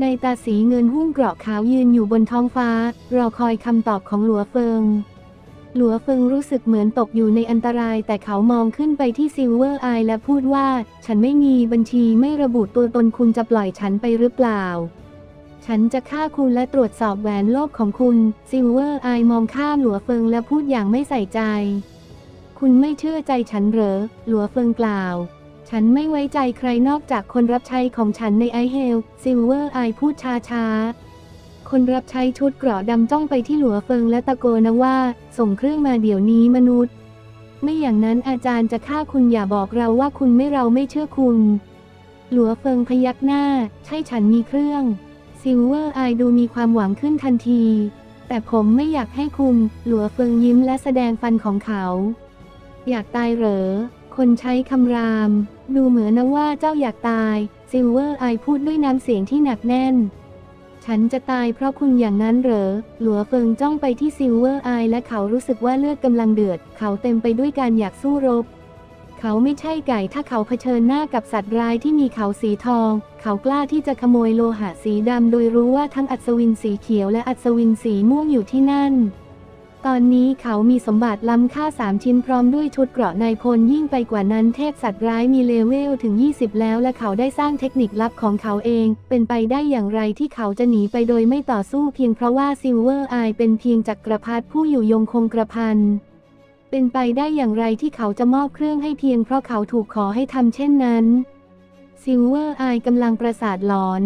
ในตาสีเงินหุ้มเกราะขาวยืนอยู่บนท้องฟ้า รอคอยคำตอบของหลัวเฟิง หลัวเฟิงรู้สึกเหมือนตกอยู่ในอันตราย แต่เขามองขึ้นไปที่ซิลเวอร์ไอและพูดว่า ฉันไม่มีบัญชีไม่ระบุตัวตนคุณจะปล่อยฉันไปหรือเปล่า ฉันจะฆ่าคุณและตรวจสอบแหวนโลกของคุณ ซิลเวอร์ไอมองข้ามหลัวเฟิงและพูดอย่างไม่ใส่ใจ คุณไม่เชื่อใจฉันเหรอ หลัวเฟิงกล่าว ฉันไม่ไว้ใจใครนอกจากคนรับใช้ของฉันในไอเฮลซิลเวอร์ไอพูดช้าช้าๆคนรับใช้ชุดเกราะดำจ้องไปที่หลัวเฟิงและตะโกนนะว่า ส่งเครื่องมาเดี๋ยวนี้มนุษย์ ไม่อย่างนั้นอาจารย์จะฆ่าคุณอย่าบอกเราว่าคุณไม่เราไม่เชื่อคุณ หลัวเฟิงพยักหน้า ใช่ฉันมีเครื่องซิลเวอร์ไอดูมีความหวังขึ้นทันที แต่ผมไม่อยากให้คุณ หลัวเฟิงยิ้มและแสดงฟันของเขา อยากตายเหรอ คนใช้คำราม ดูเหมือนนะว่าเจ้าอยากตายซิลเวอร์ไอพูดด้วยน้ำเสียงที่หนักแน่น ฉันจะตายเพราะคุณอย่างนั้นเหรอ หลัวเฟิงจ้องไปที่ซิลเวอร์ไอและเขารู้สึกว่าเลือดกำลังเดือด เขาเต็มไปด้วยการอยากสู้รบ เขาไม่ใช่ไก่ถ้าเขาเผชิญหน้ากับสัตว์ร้ายที่มีเขาสีทอง เขากล้าที่จะขโมยโลหะสีดำโดยรู้ว่าทั้งอัศวินสีเขียวและอัศวินสีม่วงอยู่ที่นั่น ตอนนี้เขามีสมบัติล้ำค่าสามชิ้นพร้อมด้วยชุดเกราะนายพลยิ่งไปกว่านั้นเทพสัตว์ร้ายมีเลเวลถึง 20 แล้วและเขาได้สร้างเทคนิคลับของเขาเอง เป็นไปได้อย่างไรที่เขาจะหนีไปโดยไม่ต่อสู้เพียงเพราะว่าซิลเวอร์ไอเป็นเพียงจักรพรรดิผู้อยู่ยงคงกระพันเป็นไปได้อย่างไรที่เขาจะมอบเครื่องให้เพียงเพราะเขาถูกขอให้ทำเช่นนั้นซิลเวอร์ไอกำลังประสาทหลอน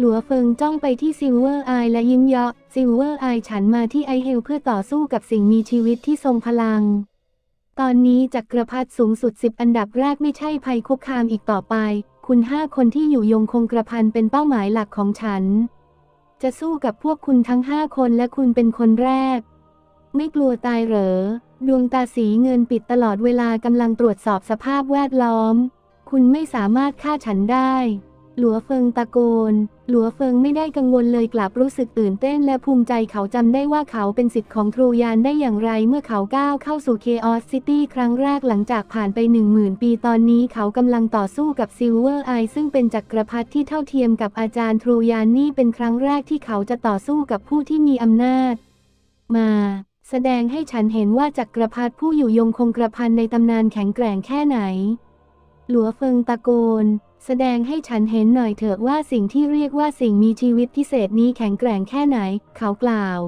หลัวเฟิงจ้องไปที่ซิลเวอร์ไอและยิ้มเยาะซิลเวอร์ไอฉันมาที่ไอเฮลเพื่อต่อสู้กับสิ่งมีชีวิตที่ทรงพลัง ตอนนี้จักรพรรดิสูงสุดสิบอันดับแรกไม่ใช่ภัยคุกคามอีกต่อไป คุณห้าคนที่อยู่ยงคงกระพันเป็นเป้าหมายหลักของฉัน จะสู้กับพวกคุณทั้งห้าคนและคุณเป็นคนแรก ไม่กลัวตายเหรอ ดวงตาสีเงินปิดตลอดเวลากำลังตรวจสอบสภาพแวดล้อม คุณไม่สามารถฆ่าฉันได้ หลัวเฟิงตะโกน หลัวเฟิงไม่ได้กังวลเลยกลับรู้สึกตื่นเต้นและภูมิใจเขาจำได้ว่าเขาเป็นสิทธิ์ของทรูยานได้อย่างไรเมื่อเขาก้าวเข้าสู่เคออสซิตี้ครั้งแรกหลังจากผ่านไปหนึ่งหมื่นปีตอนนี้เขากำลังต่อสู้กับซิลเวอร์ไอซึ่งเป็นจักรพรรดิที่เท่าเทียมกับอาจารย์ทรูยานนี่เป็นครั้งแรกที่เขาจะต่อสู้กับผู้ที่มีอำนาจ มาแสดงให้ฉันเห็นว่าจักรพรรดิผู้อยู่ยงคงกระพันในตำนานแข็งแกร่งแค่ไหน หลัวเฟิงตะโกน แสดงให้ฉันเห็นหน่อยเถอะว่าสิ่งที่เรียกว่าสิ่งมีชีวิตพิเศษนี้แข็งแกร่งแค่ไหน เขากล่าว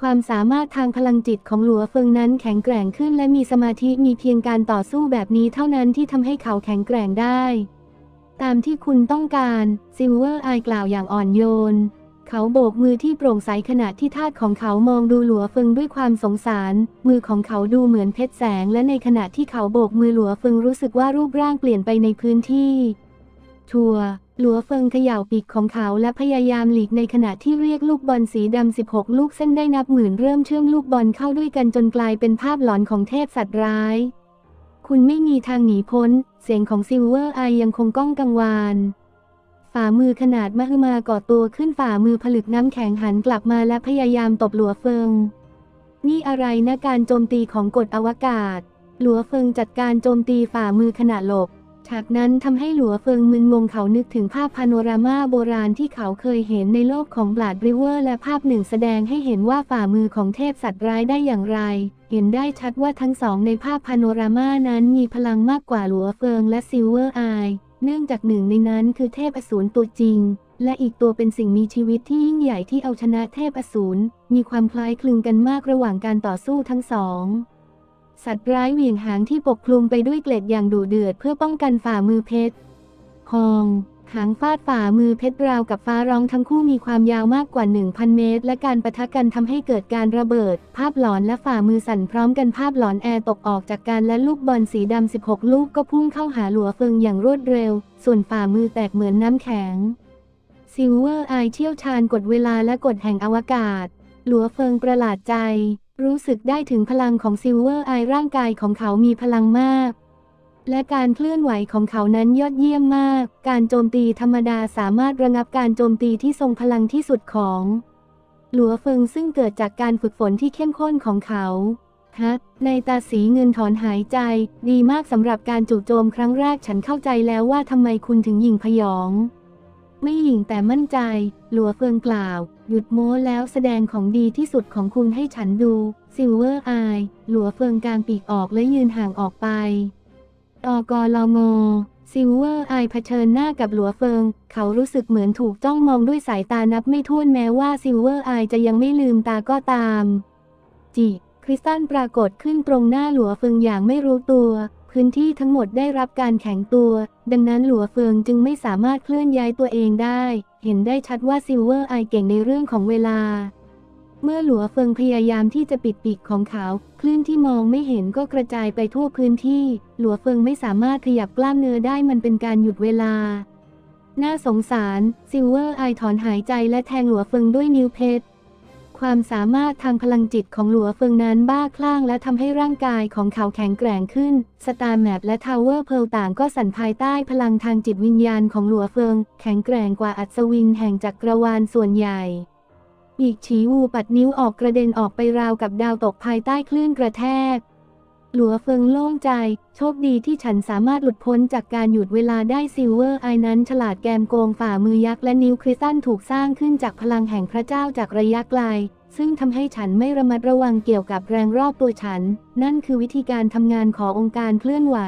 ความสามารถทางพลังจิตของหลัวเฟิงนั้นแข็งแกร่งขึ้นและมีสมาธิมีเพียงการต่อสู้แบบนี้เท่านั้นที่ทำให้เขาแข็งแกร่งได้ ตามที่คุณต้องการซิลเวอร์ไอกล่าวอย่างอ่อนโยน เขาโบกมือที่โปร่งใสขณะที่ทาสของเขามองดูหลัวเฟิงด้วยความสงสาร มือของเขาดูเหมือนเพชรแสง และในขณะที่เขาโบกมือหลัวเฟิงรู้สึกว่ารูปร่างเปลี่ยนไปในพื้นที่ ทัวหลัวเฟิงเขย่าปีกของเขาและพยายามหลีกในขณะที่เรียกลูกบอลสีดำ 16 ลูกเส้นได้นับหมื่นเริ่มเชื่อมลูกบอลเข้าด้วยกันจนกลายเป็นภาพหลอนของเทพสัตว์ร้าย คุณไม่มีทางหนีพ้น เสียงของซิลเวอร์ไอยังคงก้องกังวาน ฝ่ามือขนาดมหึมาก่อตัวขึ้นฝ่ามือผลึกน้ำแข็งหันกลับมาและพยายามตบหลัวเฟิง นี่อะไรนะการโจมตีของกฎอวกาศ หลัวเฟิงจัดการโจมตีฝ่ามือขณะหลบ ฉากนั้นทำให้หลัวเฟิงมึนงงเขานึกถึงภาพพาโนรามาโบราณที่เขาเคยเห็นในโลกของบลาดริเวอร์และภาพหนึ่งแสดงให้เห็นว่าฝ่ามือของเทพสัตว์ร้ายได้อย่างไร เห็นได้ชัดว่าทั้งสองในภาพพาโนรามานั้นมีพลังมากกว่าหลัวเฟิงและซิลเวอร์ไอ เนื่องจากหนึ่งในนั้นคือเทพอสูรตัวจริง และอีกตัวเป็นสิ่งมีชีวิตที่ยิ่งใหญ่ที่เอาชนะเทพอสูรมีความคล้ายคลึงกันมากระหว่างการต่อสู้ทั้งสอง สัตว์ร้ายเหวี่ยงหางที่ปกคลุมไปด้วยเกล็ดอย่างดุเดือดเพื่อป้องกันฝ่ามือเพชรคอง หางฟาดฝ่ามือเพชรราวกับฟ้าร้องทั้งคู่มีความยาวมากกว่า 1,000 เมตร และการปะทะกันทำให้เกิดการระเบิด ภาพหลอนและฝ่ามือสั่นพร้อมกันภาพหลอนแอร์ตกออกจากการและลูกบอลสีดำ16 ลูกก็พุ่งเข้าหาหลัวเฟิงอย่างรวดเร็ว ส่วนฝ่ามือแตกเหมือนน้ำแข็งซิลเวอร์ไอเชี่ยวชาญกฎเวลาและกฎแห่งอวกาศ หลัวเฟิงประหลาดใจ รู้สึกได้ถึงพลังของซิลเวอร์ไอร่างกายของเขามีพลังมาก และการเคลื่อนไหวของเขานั้นยอดเยี่ยมมาก การโจมตีธรรมดาสามารถระงับการโจมตีที่ทรงพลังที่สุดของ หลัวเฟิงซึ่งเกิดจากการฝึกฝนที่เข้มข้นของเขาฮัทในตาสีเงินถอนหายใจ ดีมากสำหรับการจู่โจมครั้งแรกฉันเข้าใจแล้วว่าทำไมคุณถึงยิงพยอง ไม่หยิงแต่มั่นใจ หลัวเฟิงกล่าว หยุดโม้แล้วแสดงของดีที่สุดของคุณให้ฉันดูซิลเวอร์อายหลัวเฟิงกางปีกออกและยืนห่างออกไป อกลงซิลเวอร์อายเผชิญหน้ากับหลัวเฟิง เขารู้สึกเหมือนถูกจ้องมองด้วยสายตานับไม่ถ้วนแม้ว่าซิลเวอร์อายจะยังไม่ลืมตาก็ตาม จิคริสตัลปรากฏขึ้นตรงหน้าหลัวเฟิงอย่างไม่รู้ตัว พื้นที่ทั้งหมดได้รับการแข็งตัว ดังนั้นหลัวเฟิงจึงไม่สามารถเคลื่อนย้ายตัวเองได้ เห็นได้ชัดว่าซิลเวอร์อายเก่งในเรื่องของเวลา เมื่อหลัวเฟิงพยายามที่จะปิดปีกของเขา คลื่นที่มองไม่เห็นก็กระจายไปทั่วพื้นที่ หลัวเฟิงไม่สามารถขยับกล้ามเนื้อได้มันเป็นการหยุดเวลา น่าสงสาร ซิลเวอร์ไอถอนหายใจและแทงหลัวเฟิงด้วยนิ้วเพชร ความสามารถทางพลังจิตของหลัวเฟิงนั้นบ้าคลั่งและทำให้ร่างกายของเขาแข็งแกร่งขึ้น สตาร์แมปและทาวเวอร์เพลต่างก็สั่นภายใต้พลังทางจิตวิญญาณของหลัวเฟิง แข็งแกร่งกว่าอัศวินแห่งจักรวาลส่วนใหญ่ อีกฉีวูปัดนิ้วออกกระเด็นออกไปราวกับดาวตกภายใต้คลื่นกระแทก หลัวเฟิงโล่งใจ โชคดีที่ฉันสามารถหลุดพ้นจากการหยุดเวลาได้ซิลเวอร์ไอนั้นฉลาดแกมโกงฝ่ามือยักษ์และนิ้วคริสตัลถูกสร้างขึ้นจากพลังแห่งพระเจ้าจากระยะไกล ซึ่งทำให้ฉันไม่ระมัดระวังเกี่ยวกับแรงรอบตัวฉัน นั่นคือวิธีการทำงานขององค์การเคลื่อนไหว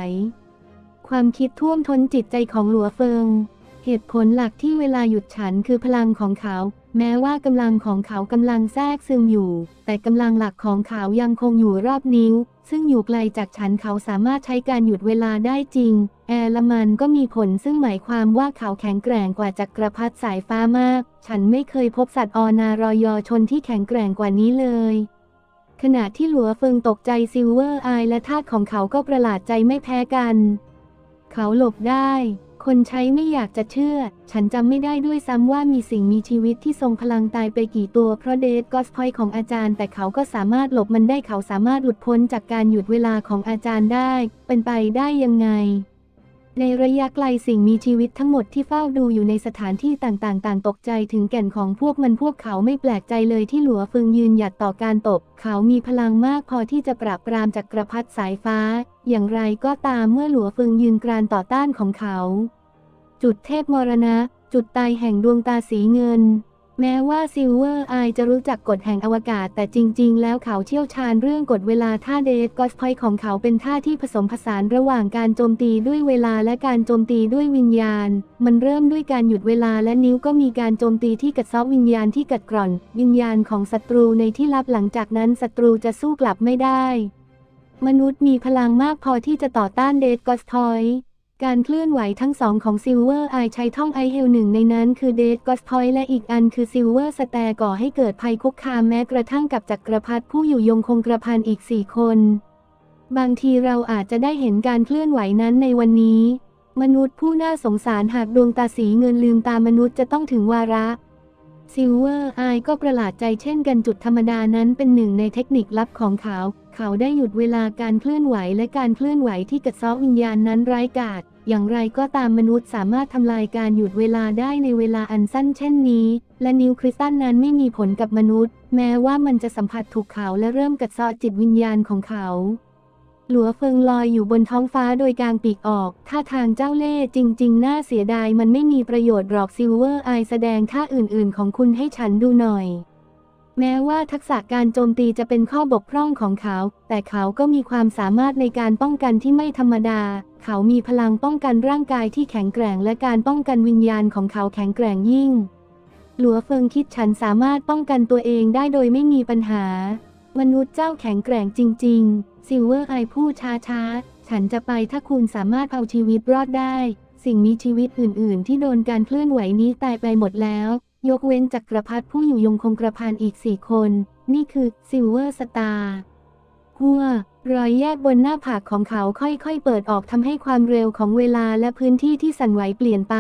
ความคิดท่วมท้นจิตใจของหลัวเฟิง เหตุผลหลักที่เวลาหยุดฉันคือพลังของเขา แม้ว่ากำลังของเขากำลังแทรกซึมอยู่ แต่กำลังหลักของเขายังคงอยู่รอบนิ้ว ซึ่งอยู่ไกลจากฉันเขาสามารถใช้การหยุดเวลาได้จริง แอร์ลมันก็มีผลซึ่งหมายความว่าเขาแข็งแกร่งกว่าจักรพรรดิสายฟ้ามาก ฉันไม่เคยพบสัตว์ออนารอยอชนที่แข็งแกร่งกว่านี้เลยขณะที่หลัวเฟิงตกใจซิลเวอร์อายและทาสของเขาก็ประหลาดใจไม่แพ้กัน เขาหลบได้ คนใช้ไม่อยากจะเชื่อ ฉันจำไม่ได้ด้วยซ้ำว่ามีสิ่งมีชีวิตที่ทรงพลังตายไปกี่ตัวเพราะเดทก็สพอยของอาจารย์ แต่เขาก็สามารถหลบมันได้เขาสามารถหลุดพ้นจากการหยุดเวลาของอาจารย์ได้ เป็นไปได้ยังไง ในระยะไกลสิ่งมีชีวิตทั้งหมดที่เฝ้าดูอยู่ในสถานที่ต่างๆ ต่างตกใจถึงแก่นของพวกมันพวกเขาไม่แปลกใจเลยที่หลัวฟิงยืนหยัดต่อการตบ เขามีพลังมากพอที่จะปราบปรามจักรพรรดิสายฟ้า อย่างไรก็ตามเมื่อหลัวฟิงยืนกรานต่อต้านของเขา จุดเทพมรณะ จุดตายแห่งดวงตาสีเงิน แม้ว่าซิลเวอร์ไอจะรู้จักกฎแห่งอวกาศ แต่จริง ๆ แล้วเขาเชี่ยวชาญเรื่องกฎเวลาท่าเดทกอสพอยของเขาเป็นท่าที่ผสมผสานระหว่างการโจมตีด้วยเวลาและการโจมตีด้วยวิญญาณ มันเริ่มด้วยการหยุดเวลาและนิ้วก็มีการโจมตีที่กัดเซาะวิญญาณที่กัดกร่อน วิญญาณของศัตรูในที่ลับหลังจากนั้นศัตรูจะสู้กลับไม่ได้ มนุษย์มีพลังมากพอที่จะต่อต้านเดทกอสทอย การเคลื่อนไหวทั้งสองของซิลเวอร์ไอใช้ท่องไอเฮลหนึ่งในนั้นคือเดทกอสพอยและอีกอันคือซิลเวอร์สแตร์ก่อให้เกิดภัยคุกคามแม้กระทั่งกับจักรพรรดิผู้อยู่ยงคงกระพันอีกสี่คน บางทีเราอาจจะได้เห็นการเคลื่อนไหวนั้นในวันนี้ มนุษย์ผู้น่าสงสารหากดวงตาสีเงินลืมตามนุษย์จะต้องถึงวาระซิลเวอร์ไอก็ประหลาดใจเช่นกันจุดธรรมดานั้นเป็นหนึ่งในเทคนิคลับของเขา เขาได้หยุดเวลาการเคลื่อนไหวและการเคลื่อนไหวที่กัดเซาะวิญญาณนั้นไร้กาศ อย่างไรก็ตามมนุษย์สามารถทำลายการหยุดเวลาได้ในเวลาอันสั้นเช่นนี้ และนิวคริสตัลนั้นไม่มีผลกับมนุษย์ แม้ว่ามันจะสัมผัสถูกเขาและเริ่มกัดเซาะจิตวิญญาณของเขา หลัวเฟิงลอยอยู่บนท้องฟ้าโดยกางปีกออก ท่าทางเจ้าเล่ห์จริง ๆ น่าเสียดายมันไม่มีประโยชน์หรอกซิลเวอร์ไอแสดงท่าอื่น ๆ ของคุณให้ฉันดูหน่อย แม้ว่าทักษะการโจมตีจะเป็นข้อบกพร่องของเขา แต่เขาก็มีความสามารถในการป้องกันที่ไม่ธรรมดา เขามีพลังป้องกันร่างกายที่แข็งแกร่ง และการป้องกันวิญญาณของเขาแข็งแกร่งยิ่ง หลัวเฟิงคิดฉันสามารถป้องกันตัวเองได้โดยไม่มีปัญหา มนุษย์เจ้าแข็งแกร่งจริง ๆ ซิลเวอร์ไอพูดช้าๆ ฉันจะไปถ้าคุณสามารถเอาชีวิตรอดได้ สิ่งมีชีวิตอื่น ๆ ที่โดนการเคลื่อนไหวนี้ตายไปหมดแล้ว ยกเว้นจักกรพรรดิผู้อยู่ยงคงกระพันอีกสี่คน นี่คือซิลเวอร์สตาร์หัวรอยแยกบนหน้าผากของเขาค่อยๆเปิดออกทำให้ความเร็วของเวลาและพื้นที่ที่สั่นไหวเปลี่ยนไป